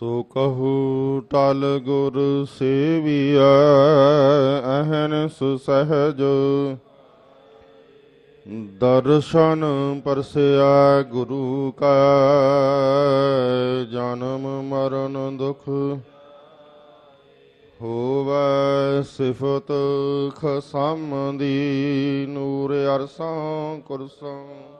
ਸੋ ਕਹੂ ਟਲ ਗੁਰ ਸੇਵੀਐ ਅਹਨਿਸ ਸਹਜ ਦਰਸ਼ਨ ਪਰਸਿਆ ਗੁਰੂ ਕਾ, ਜਨਮ ਮਰਨ ਦੁਖ ਹੋਵੈ ਸਿਫਤ ਖਸਮ ਦੀ ਨੂਰ ਅਰਸਾਂ ਕੁਰਸਾਂ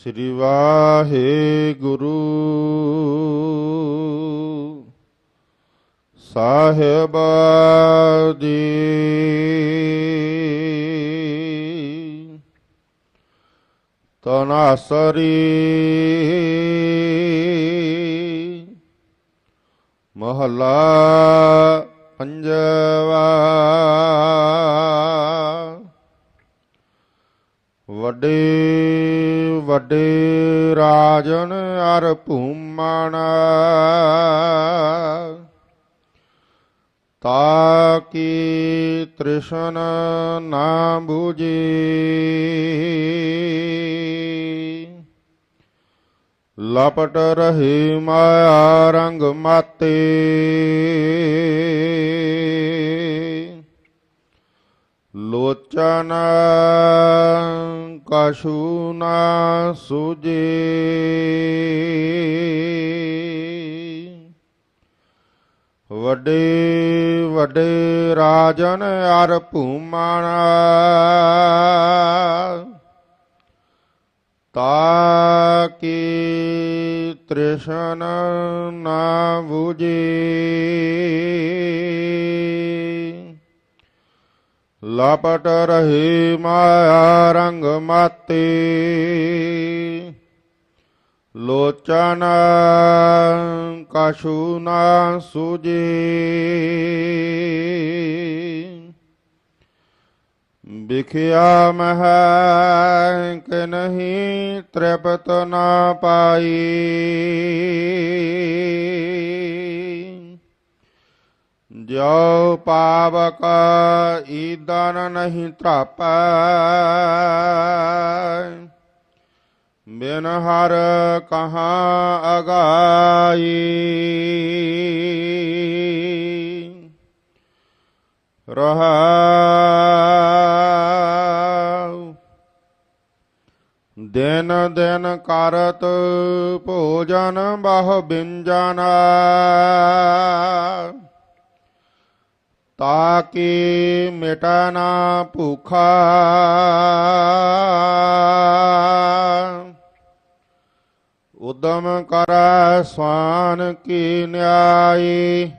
ਸ੍ਰੀ ਵਾਹਿਗੁਰੂ। ਸਾਹਿਬ ਜੀ ਤਨਾਸਰੀ। ਮਹਲਾ ਪੰਜਵਾ। ਵੱਡੇ ਵੱਡੇ ਰਾਜਨ ਅਰ ਭੂਮਣ। ਤਾਕੀ ਤ੍ਰਿਸ਼ਨ ਨਾ ਬੂਝੀ। ਲਪਟ ਰਹੀ ਮਾਇਆ ਰੰਗ ਮਾਤੇ। ਲੋਚਨ ਕਛੂ ਨਾ ਸੁਜੇ ਵੱਡੇ ਵੱਡੇ ਰਾਜਨ ਅਰ ਭੂਮਣ। ਤਾਕੀ ਤ੍ਰਿਸ਼ਨ ਨਾ ਬੁਝੇ। ਲਪਟ ਰਹੀ ਮਾਇਆ ਰੰਗ ਮਾਤੇ। ਲੋਚਨ ਕਛੂ ਨਾ ਸੁਜੇ। ਵਿਖਿਆ ਮਹ ਕਿ ਨਹੀਂ ਤ੍ਰਿਪਤ ਨਾ ਪਾਈ। ਜੋ ਪਾਵਕ ਈਦਨ ਨਹੀਂ ਤਰਾਪੈ ਬਿਨ ਹਰ ਕਹਾਂ ਅਗਾਈ। ਰਹਾਉ ਦਿਨ ਦਿਨ ਕਰਤ ਭੋਜਨ ਬਹੁ ਬਿੰਜਨ। ਤਾਕੀ ਮਿਟਾ ਨਾ ਭੁਖਾ ਉਦਮ ਕਰੈ ਸਵਾਨ ਕੀ ਨਿਆਈ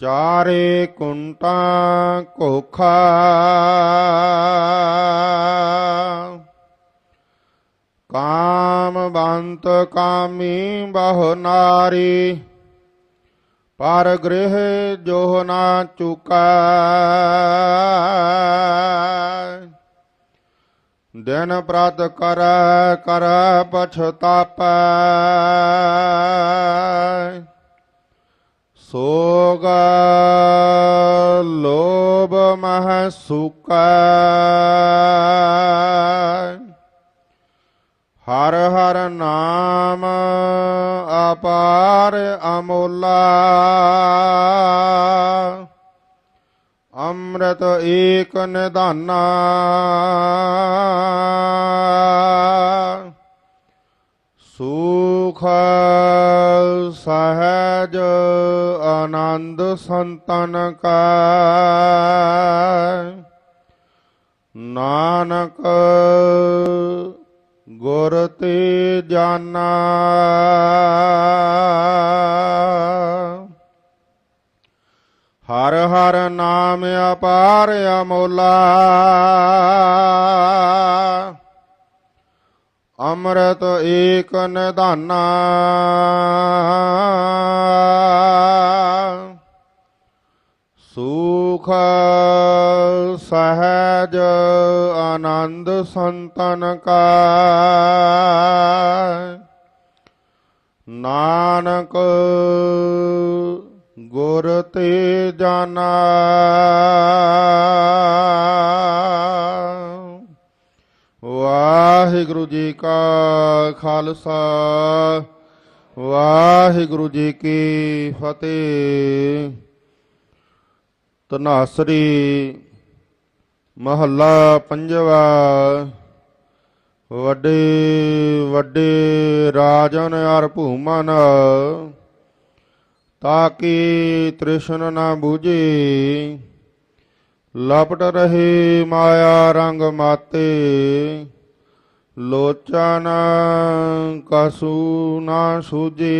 ਚਾਰੇ ਕੁੰਟਾਂ ਕੋਖਾ ਕਾਮ ਬੰਤ ਕਾਮੀ ਬਹੁ ਨਾਰੀ ਪਰ ਗ੍ਰਹਿ ਜੋ ਨਾ ਚੁਕਾ ਦਿਨ ਪ੍ਰਤ ਕਰ ਕਰ ਪਛਤਾਪੈ ਸੋਗ ਲੋਭ ਮਹ ਸੁਕੈ ਹਰ ਅਪਾਰ ਅਮੋਲਾ। ਅੰਮ੍ਰਿਤ ਏਕ ਨਿਧਾਨਾ। ਸੁਖ ਸਹਜ ਆਨੰਦ ਸੰਤਨ ਕਾ। ਨਾਨਕ ਗੁਰ ਤੇ ਜਾਨਾ। ਹਰ ਹਰ ਨਾਮ ਅਪਾਰ ਅਮੋਲਾ। ਅੰਮ੍ਰਿਤ ਏਕ ਨਿਧਾਨਾ। ਸੁਖ ਸਹਿਜ ਆਨੰਦ ਸੰਤਨ ਕਾ ਨਾਨਕ ਗੁਰ ਤੇ ਜਾਨਾ ਵਾਹਿਗੁਰੂ ਜੀ ਕਾ ਖਾਲਸਾ, ਵਾਹਿਗੁਰੂ ਜੀ ਕੀ ਫਤਿਹ। ਤਨਾਸਰੀ ਮਹੱਲਾ ਪੰਜਵਾ, ਵੱਡੇ ਵੱਡੇ ਰਾਜਨ ਅਰ ਭੂਮਨ ਤਾਕੀ ਤ੍ਰਿਸ਼ਨ ਨਾ ਬੂਝੇ, ਲਪਟ ਰਹੇ ਮਾਇਆ ਰੰਗ ਮਾਤੇ ਲੋਚਨ ਕਸੂ ਨਾ ਸੂਝੇ।